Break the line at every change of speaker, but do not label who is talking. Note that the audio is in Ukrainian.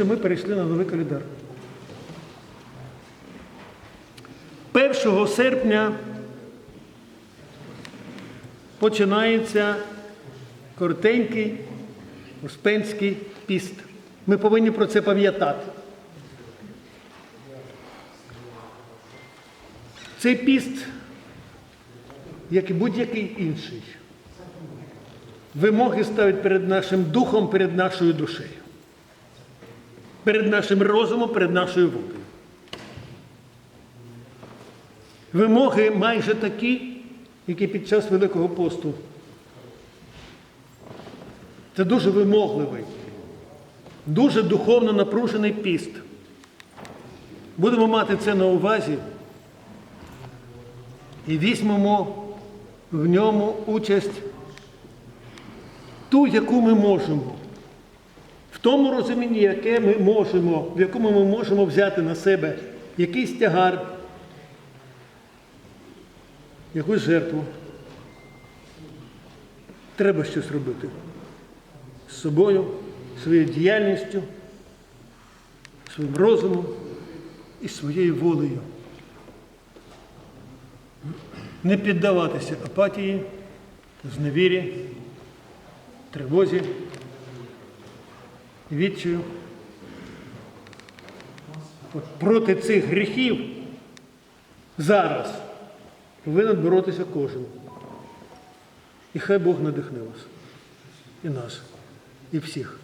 що ми перейшли на новий календар. 1 серпня починається коротенький Успенський піст. Ми повинні про це пам'ятати. Цей піст, як і будь-який інший, вимоги ставить перед нашим духом, перед нашою душею, перед нашим розумом, перед нашою волею. Вимоги майже такі, які під час Великого посту. Це дуже вимогливий, дуже духовно напружений піст. Будемо мати це на увазі і візьмемо в ньому участь ту, яку ми можемо. Тому розумінні, яке ми можемо, в якому ми можемо взяти на себе якийсь тягар, якусь жертву. Треба щось робити з собою, своєю діяльністю, своїм розумом і своєю волею. Не піддаватися апатії, зневірі, тривозі, відчаю. От проти цих гріхів зараз повинен боротися кожен. І хай Бог надихне вас. І нас, і всіх.